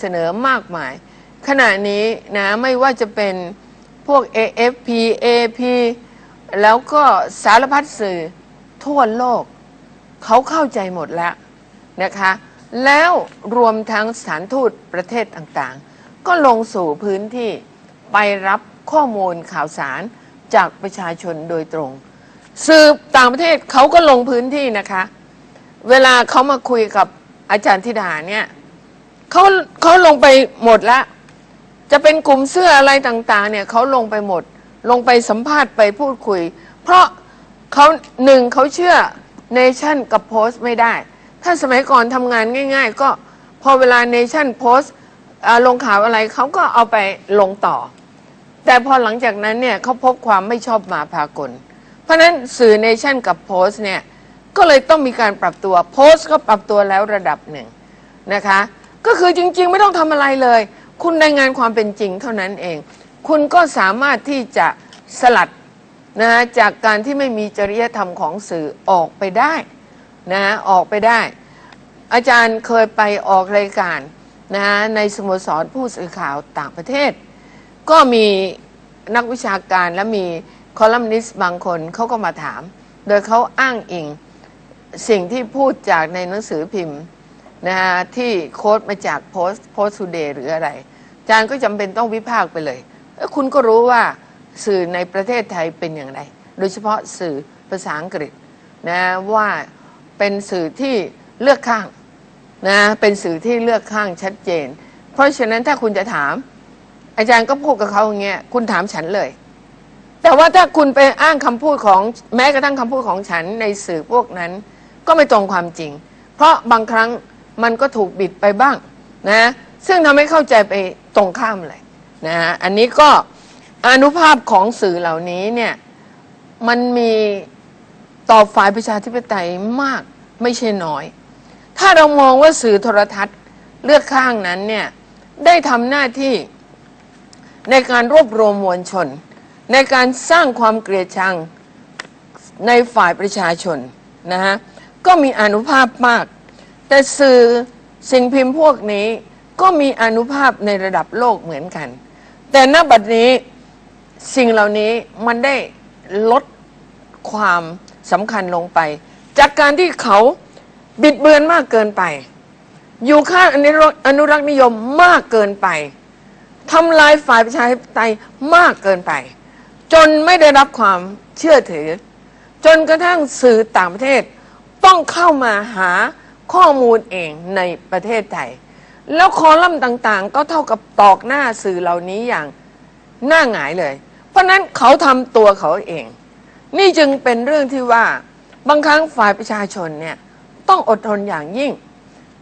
เสนอมากมาย ขณะนี้นะไม่ว่าจะเป็นพวก AFP AP แล้วก็สารพัดสื่อทั่วโลก เขาเข้าใจหมดแล้วนะคะ แล้วรวมทั้งสถานทูตประเทศต่างๆ ก็ลงสู่พื้นที่ไปรับข้อมูลข่าวสารจากประชาชนโดยตรง สื่อต่างประเทศเขาก็ลงพื้นที่นะคะ เวลาเขามาคุยกับอาจารย์ธิดาเนี่ย เขาเขาลงไปหมดละ จะเป็นกลุ่มเสื้ออะไรต่าง ๆ เนี่ยเขาลงไปหมด ลงไปสัมภาษณ์ไปพูดคุย เพราะเขาหนึ่งเขาเชื่อเนชั่นกับโพสต์ไม่ได้ ถ้าสมัยก่อนทำงานง่าย ๆ ก็พอเวลาเนชั่นโพสต์ลงข่าวอะไรเขาก็เอาไปลงต่อ แต่พอหลังจากนั้นเนี่ยเขาพบความไม่ชอบมาพากล เพราะนั้นสื่อเนชั่นกับโพสต์เนี่ยก็เลยต้องมีการปรับตัวโพสต์ก็ปรับตัวแล้วระดับหนึ่งนะคะ ก็คือจริง ๆ ไม่ต้องทำอะไรเลย คุณรายงานความเป็นจริงเท่านั้นเอง คุณก็สามารถที่จะสลัดนะฮะจากการที่ไม่มีจริยธรรมของสื่อออกไปได้นะฮะออกไปได้ อาจารย์เคยไปออกรายการนะฮะในสโมสรผู้สื่อข่าวต่างประเทศ ก็มีนักวิชาการและมีคอลัมนิสต์บางคนเขาก็มาถาม โดยเขาอ้างอิงสิ่งที่พูดจากในหนังสือพิมพ์ นะฮะที่โค้ดมาจากโพสต์โพส t ูเดย์หรืออะไรอาจารย์ก็จำเป็นต้องวิพากษ์ไปเลยเอ้ยคุณก็รู้ว่าสื่อในประเทศไทยเป็นอย่างไร โดยเฉพาะสื่อภาษาอังกฤษนะว่าเป็นสื่อที่เลือกข้างนะเป็นสื่อที่เลือกข้างชัดเจน เพราะฉะนั้นถ้าคุณจะถาม อาจารย์ก็พูดกับเขาอย่างเงี้ยคุณถามฉันเลย แต่ว่าถ้าคุณไปอ้างคำพูดของแม้กระทั่งคำพูดของฉันในสื่อพวกนั้น ก็ไม่ตรงความจริง เพราะบางครั้ง มันก็ถูกบิดไปบ้างนะซึ่งทำให้เข้าใจไปตรงข้ามเลยนะฮะอันนี้ก็อนุภาพของสื่อเหล่านี้เนี่ยมันมีต่อฝ่ายประชาธิปไตยมากไม่ใช่น้อย ถ้าเรามองว่าสื่อโทรทัศน์เลือกข้างนั้นเนี่ยได้ทำหน้าที่ในการรวบรวมมวลชน ในการสร้างความเกลียดชังในฝ่ายประชาชนนะฮะก็มีอนุภาพมาก แต่สื่อสิ่งพิมพ์พวกนี้ก็มีอนุภาพในระดับโลกเหมือนกัน แต่ณบัดนี้สิ่งเหล่านี้มันได้ลดความสำคัญลงไป จากการที่เขาบิดเบือนมากเกินไป อยู่ข้างอนุรักษ์นิยมมากเกินไปทำลายฝ่ายประชาธิปไตยมากเกินไป จนไม่ได้รับความเชื่อถือ จนกระทั่งสื่อต่างประเทศต้องเข้ามาหา ข้อมูลเองในประเทศไทย แล้วคอลัมน์ต่างๆ ก็เท่ากับตอกหน้าสื่อเหล่านี้อย่างหน้าหงายเลย เพราะนั้นเขาทำตัวเขาเอง นี่จึงเป็นเรื่องที่ว่าบางครั้งฝ่ายประชาชนเนี่ยต้องอดทนอย่างยิ่ง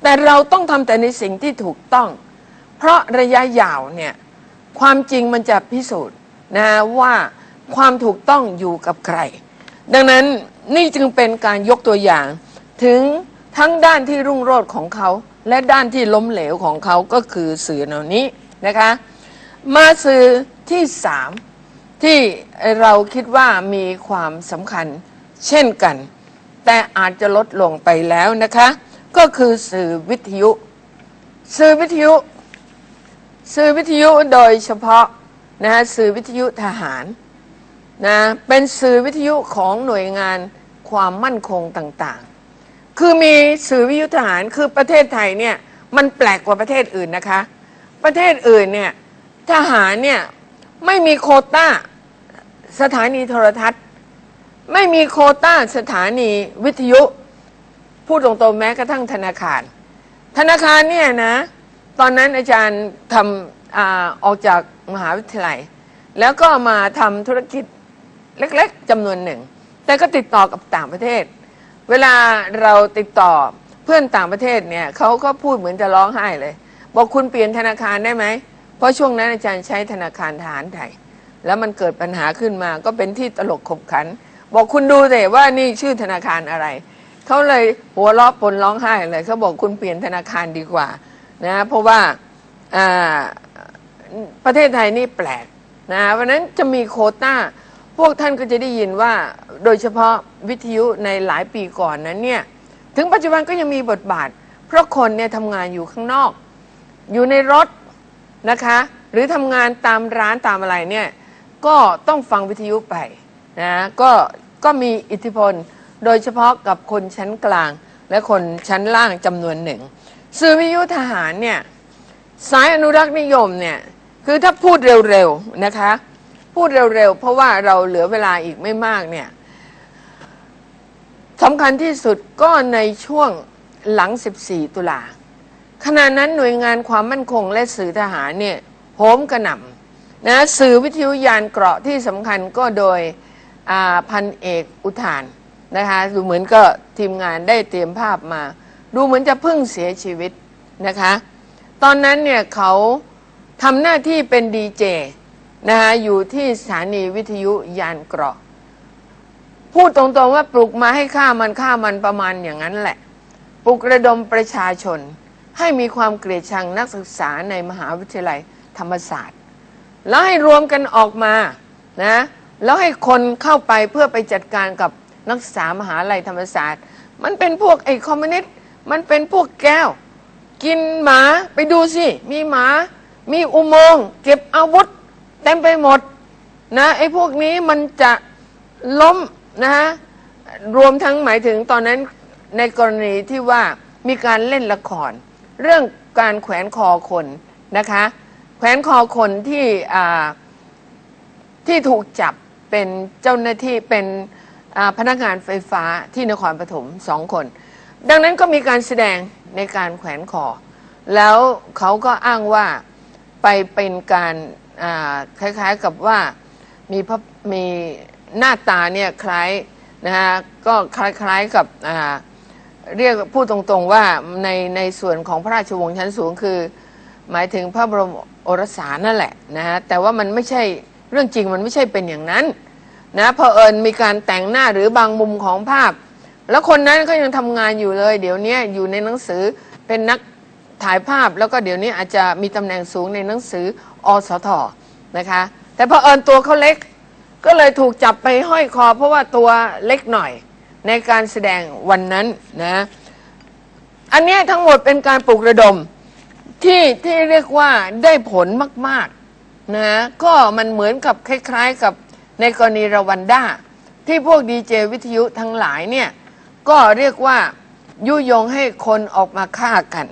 แต่เราต้องทำแต่ในสิ่งที่ถูกต้อง เพราะระยะยาวเนี่ยความจริงมันจะพิสูจน์นะว่าความถูกต้องอยู่กับใคร ดังนั้นนี่จึงเป็นการยกตัวอย่างถึง ทั้งด้านที่รุ่งโรจน์ของเขา และด้านที่ล้มเหลวของเขาก็คือสื่อเหล่านี้นะคะ มาสื่อที่สามที่เราคิดว่ามีความสำคัญเช่นกัน แต่อาจจะลดลงไปแล้วนะคะ ก็คือสื่อวิทยุ สื่อวิทยุ สื่อวิทยุโดยเฉพาะนะฮะสื่อวิทยุทหารนะเป็นสื่อวิทยุของหน่วยงานความมั่นคงต่างๆ คือมีสื่อวิทยุทหารคือประเทศไทยเนี่ยมันแปลกกว่าประเทศอื่นนะคะ ประเทศอื่นเนี่ยทหารเนี่ยไม่มีโคต้าสถานีโทรทัศน์ ไม่มีโคต้าสถานีวิทยุ พูดตรงๆแม้กระทั่งธนาคาร ธนาคารเนี่ยนะ ตอนนั้นอาจารย์ทำอออกจากมหาวิทยาลัย แล้วก็มาทำธุรกิจเล็กๆจำนวนหนึ่ง แต่ก็ติดต่อกับต่างประเทศ เวลาเราติดต่อเพื่อนต่างประเทศเนี่ยเขาก็พูดเหมือนจะร้องไห้เลย บอกคุณเปลี่ยนธนาคารได้ไหม เพราะช่วงนั้นอาจารย์ใช้ธนาคารทหารไทย แล้วมันเกิดปัญหาขึ้นมาก็เป็นที่ตลกขบขัน บอกคุณดูสิว่านี่ชื่อธนาคารอะไรเขาเลยหัวเราะปนร้องไห้เลยเขาบอกคุณเปลี่ยนธนาคารดีกว่านะเพราะว่าอ่าประเทศไทยนี่แปลกนะเพราะนั้นจะมีโคต้า พวกท่านก็จะได้ยินว่าโดยเฉพาะวิทยุในหลายปีก่อนนั้นเนี่ยถึงปัจจุบันก็ยังมีบทบาท เพราะคนเนี่ยทำงานอยู่ข้างนอก อยู่ในรถนะคะ หรือทำงานตามร้านตามอะไรเนี่ยก็ต้องฟังวิทยุไปนะก็ก็มีอิทธิพลโดยเฉพาะกับคนชั้นกลาง และคนชั้นล่างจำนวนหนึ่ง สื่อวิทยุทหารเนี่ยสายอนุรักษ์นิยมเนี่ยคือถ้าพูดเร็วๆนะคะ พูดเร็วๆ เพราะว่าเราเหลือเวลาอีกไม่มากเนี่ยสำคัญที่สุดก็ในช่วงหลัง 14 ตุลาขณะนั้นหน่วยงานความมั่นคงและสื่อทหารเนี่ยโหมกระหน่ำนะสื่อวิทยุยานเกราะที่สำคัญก็โดยพันเอกอุทานนะคะดูเหมือนก็ทีมงานได้เตรียมภาพมา ดูเหมือนจะเพิ่งเสียชีวิตนะคะ ตอนนั้นเนี่ยเขาทำหน้าที่เป็นดีเจ นะคะอยู่ที่สถานีวิทยุยานเกราะ พูดตรงๆว่าปลุกมาให้ฆ่ามันฆ่ามันประมาณอย่างนั้นแหละ ปลุกระดมประชาชน ให้มีความเกลียดชังนักศึกษาในมหาวิทยาลัยธรรมศาสตร์ แล้วให้รวมกันออกมานะแล้วให้คนเข้าไปเพื่อไปจัดการกับนักศึกษามหาลัยธรรมศาสตร์ มันเป็นพวกไอ้คอมมิวนิสต์มันเป็นพวกแก้ว กินหมาไปดูสิ มีหมา มีอุโมงค์เก็บอาวุธ เต็มไปหมดนะไอ้พวกนี้มันจะล้มนะฮะรวมทั้งหมายถึงตอนนั้นในกรณีที่ว่ามีการเล่นละคร เรื่องการแขวนคอคนนะคะ แขวนคอคนที่ที่ถูกจับเป็นเจ้าหน้าที่เป็นพนักงานไฟฟ้าที่นครปฐมสองคน ดังนั้นก็มีการแสดงในการแขวนคอ แล้วเขาก็อ้างว่าไปเป็นการ คล้ายๆกับว่ามีพระมีหน้าตาเนี่ยคล้ายนะฮะก็คล้ายๆกับเรียกพูดตรงๆว่าในในส่วนของพระราชวงศ์ชั้นสูงคือ หมายถึงพระบรมโอรสานั่นแหละนะฮะแต่ว่ามันไม่ใช่เรื่องจริงมันไม่ใช่เป็นอย่างนั้นนะเพอเอิญมีการแต่งหน้าหรือบางมุมของภาพ แล้วคนนั้นเขายังทำงานอยู่เลย เดี๋ยวนี้อยู่ในหนังสือเป็นนัก ถ่ายภาพแล้วก็เดี๋ยวนี้อาจจะมีตำแหน่งสูงในหนังสืออสทนะคะ แต่พอเอิญตัวเขาเล็ก ก็เลยถูกจับไปห้อยคอ เพราะว่าตัวเล็กหน่อยในการแสดงวันนั้นนะอันนี้ทั้งหมดเป็นการปลุกระดมที่ที่เรียกว่าได้ผลมากๆนะก็มันเหมือนกับคล้ายๆกับในกรณีรวันด้าที่พวกดีเจวิทยุทั้งหลายเนี่ยก็เรียกว่ายุยงให้คนออกมาฆ่ากัน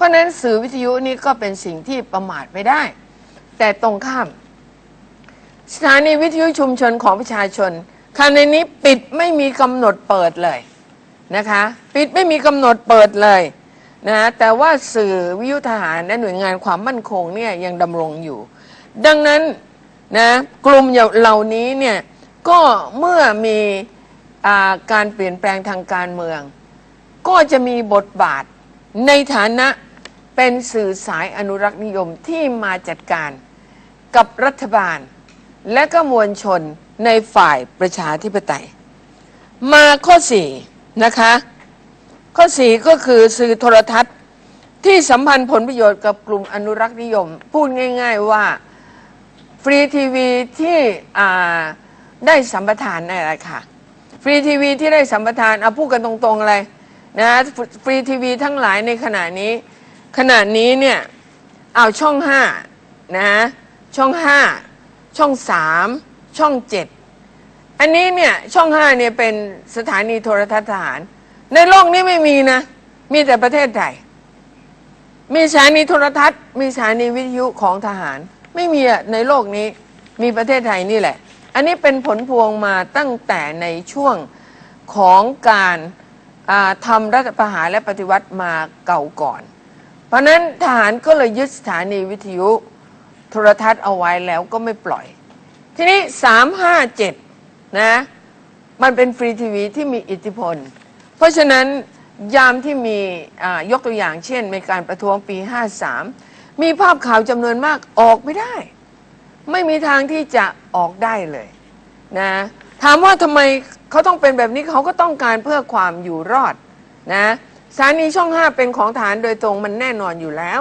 ราะฉะนั้นสื่อวิทยุนี่ก็เป็นสิ่งที่ประมาทไม่ได้ แต่ตรงข้าม สถานีวิทยุชุมชนของประชาชนขณะนี้ปิดไม่มีกำหนดเปิดเลยนะคะ ปิดไม่มีกำหนดเปิดเลยนะแต่ว่าสื่อวิทยุทหารและหน่วยงานความมั่นคงเนี่ยยังดำรงอยู่ ดังนั้นนะกลุ่มเหล่านี้เนี่ยก็เมื่อมีอาการเปลี่ยนแปลงทางการเมือง ก็จะมีบทบาทในฐานะ เป็นสื่อสายอนุรักษ์นิยมที่มาจัดการกับรัฐบาล และก็มวลชนในฝ่ายประชาธิปไตย มาข้อสี่นะคะ ข้อสี่ก็คือสื่อโทรทัศน์ที่สัมพันธ์ผลประโยชน์กับกลุ่มอนุรักษ์นิยม พูดง่าย ๆว่าฟรีทีวีที่ได้สัมปทานนั่นแหละค่ะฟรีทีวีที่ได้สัมปทานเอาพูดกันตรงๆเลยนะฟรีทีวีทั้งหลายในขณะนี้ ขณะนี้เนี่ยเอาช่องห้านะช่องห้าช่องสามช่องเจ็ดอันนี้เนี่ยช่องห้าเนี่ยเป็นสถานีโทรทัศน์ทหาร ในโลกนี้ไม่มีนะ มีแต่ประเทศไทย มีสถานีโทรทัศน์ มีสถานีวิทยุของทหาร ไม่มีอะในโลกนี้มีประเทศไทยนี่แหละ อันนี้เป็นผลพวงมาตั้งแต่ในช่วงของการทำรัฐประหารและปฏิวัติมาเก่าก่อน เพราะนั้นทหารก็เลยยึดสถานีวิทยุโทรทัศน์เอาไว้แล้วก็ไม่ปล่อย ทีนี้ 357 นะ มันเป็นฟรีทีวีที่มีอิทธิพล เพราะฉะนั้นยามที่มียกตัวอย่างเช่นในการประท้วงปี 53 มีภาพข่าวจำนวนมากออกไม่ได้ ไม่มีทางที่จะออกได้เลยนะถามว่าทำไมเขาต้องเป็นแบบนี้เขาก็ต้องการเพื่อความอยู่รอดนะ สถานีช่อง5เป็นของฐานโดยตรงมันแน่นอนอยู่แล้ว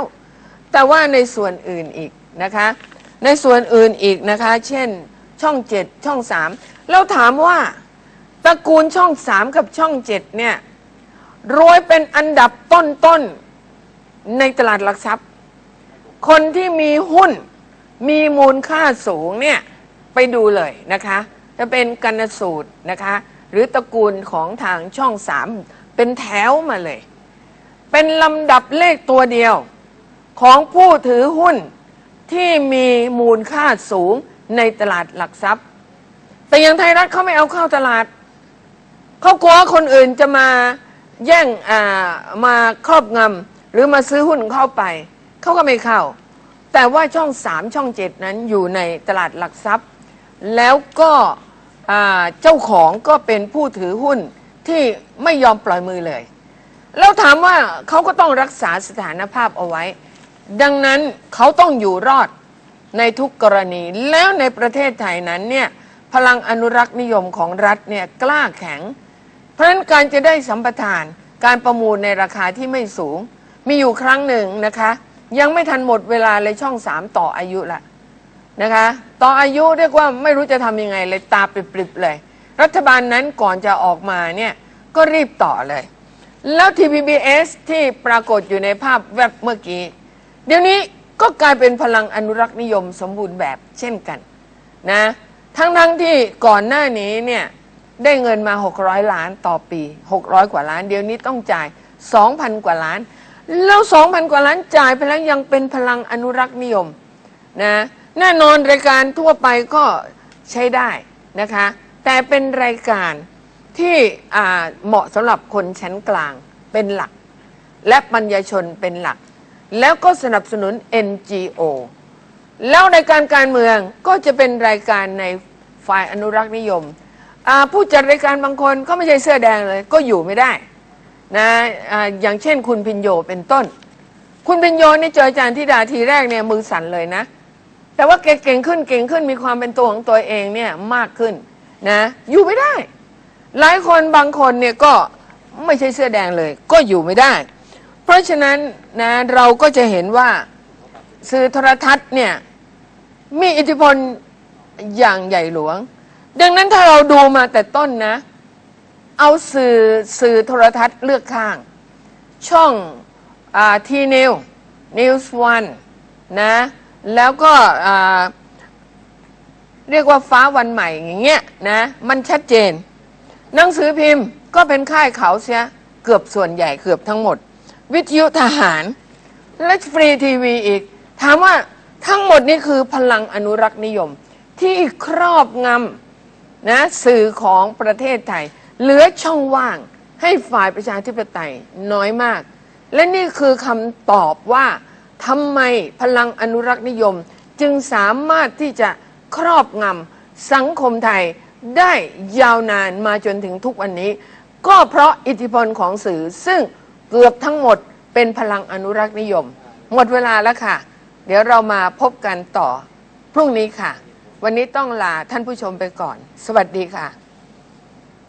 แต่ว่าในส่วนอื่นอีกนะคะ ในส่วนอื่นอีกนะคะ เช่นช่อง7ช่อง3แล้วถามว่าตระกูลช่อง3กับช่อง7เนี่ยรวยเป็นอันดับต้นๆในตลาดหลักทรัพย์ คนที่มีหุ้นมีมูลค่าสูงเนี่ยไปดูเลยนะคะ จะเป็นกันสูตรนะคะ หรือตระกูลของทางช่องสาม เป็นแถวมาเลย เป็นลำดับเลขตัวเดียว ของผู้ถือหุ้นที่มีมูลค่าสูงในตลาดหลักทรัพย์ แต่ยังไทยรัฐเขาไม่เอาเข้าตลาด เขากลัวว่าคนอื่นจะมาแย่งมาครอบงำหรือมาซื้อหุ้นเข้าไป เขาก็ไม่เข้า แต่ว่าช่องสามช่องเจ็ดนั้นอยู่ในตลาดหลักทรัพย์ แล้วก็เจ้าของก็เป็นผู้ถือหุ้น ที่ไม่ยอมปล่อยมือเลย แล้วถามว่าเขาก็ต้องรักษาสถานภาพเอาไว้ ดังนั้นเขาต้องอยู่รอดในทุกกรณี แล้วในประเทศไทยนั้นเนี่ยพลังอนุรักษ์นิยมของรัฐเนี่ยกล้าแข็ง เพราะฉะนั้นการจะได้สัมปทานการประมูลในราคาที่ไม่สูง มีอยู่ครั้งหนึ่งนะคะ ยังไม่ทันหมดเวลาเลยช่องสามต่ออายุละนะคะ ต่ออายุเรียกว่าไม่รู้จะทำยังไงเลยตาปริบๆเลย รัฐบาลนั้นก่อนจะออกมาเนี่ยก็รีบต่อเลย แล้ว TPBS ที่ปรากฏอยู่ในภาพแวบเมื่อกี้ เดี๋ยวนี้ก็กลายเป็นพลังอนุรักษ์นิยมสมบูรณ์แบบเช่นกันนะทั้งทั้งที่ก่อนหน้านี้เนี่ยได้เงินมา 600 ล้านต่อปี 600 กว่าล้าน เดี๋ยวนี้ต้องจ่าย 2,000 กว่าล้าน แล้ว 2,000 กว่าล้านจ่ายไปแล้วยังเป็นพลังอนุรักษ์นิยมนะแน่นอนรายการทั่วไปก็ใช้ได้นะคะ แต่เป็นรายการที่เหมาะสำหรับคนชั้นกลางเป็นหลัก และปัญญาชนเป็นหลัก แล้วก็สนับสนุน NGO แล้วรายการการเมืองก็จะเป็นรายการในฝ่ายอนุรักษ์นิยมผู้จัดรายการบางคนก็ไม่ใช่เสื้อแดงเลย ก็อยู่ไม่ได้นะออย่างเช่นคุณพินโยเป็นต้น คุณพินโยนี่เจออาจารย์ธิดาทีแรกเนี่ยมือสั่นเลยนะ แต่ว่าเก่งขึ้นเก่งขึ้นมีความเป็นตัวของตัวเองเนี่ยมากขึ้น นะ อยู่ไม่ได้ หลายคนบางคนเนี่ยก็ไม่ใช่เสื้อแดงเลย ก็อยู่ไม่ได้ เพราะฉะนั้นนะเราก็จะเห็นว่าสื่อโทรทัศน์เนี่ยมีอิทธิพลอย่างใหญ่หลวง ดังนั้นถ้าเราดูมาแต่ต้นนะ เอาสื่อสื่อโทรทัศน์เลือกข้าง ช่องทีนิวนิวส์วันนะ แล้วก็ เรียกว่าฟ้าวันใหม่อย่างเงี้ยนะมันชัดเจน หนังสือพิมพ์ก็เป็นค่ายเขาเสียเกือบส่วนใหญ่เกือบทั้งหมด วิทยุทหาร และฟรีทีวีอีก ถามว่าทั้งหมดนี่คือพลังอนุรักษ์นิยม ที่ครอบงำนะสื่อของประเทศไทย เหลือช่องว่างให้ฝ่ายประชาธิปไตยน้อยมาก และนี่คือคำตอบว่าทำไมพลังอนุรักษ์นิยมจึงสามารถที่จะ ครอบงำสังคมไทยได้ยาวนานมาจนถึงทุกวันนี้ ก็เพราะอิทธิพลของสื่อซึ่งเกือบทั้งหมดเป็นพลังอนุรักษ์นิยม หมดเวลาแล้วค่ะ เดี๋ยวเรามาพบกันต่อ พรุ่งนี้ค่ะ วันนี้ต้องลาท่านผู้ชมไปก่อน สวัสดีค่ะ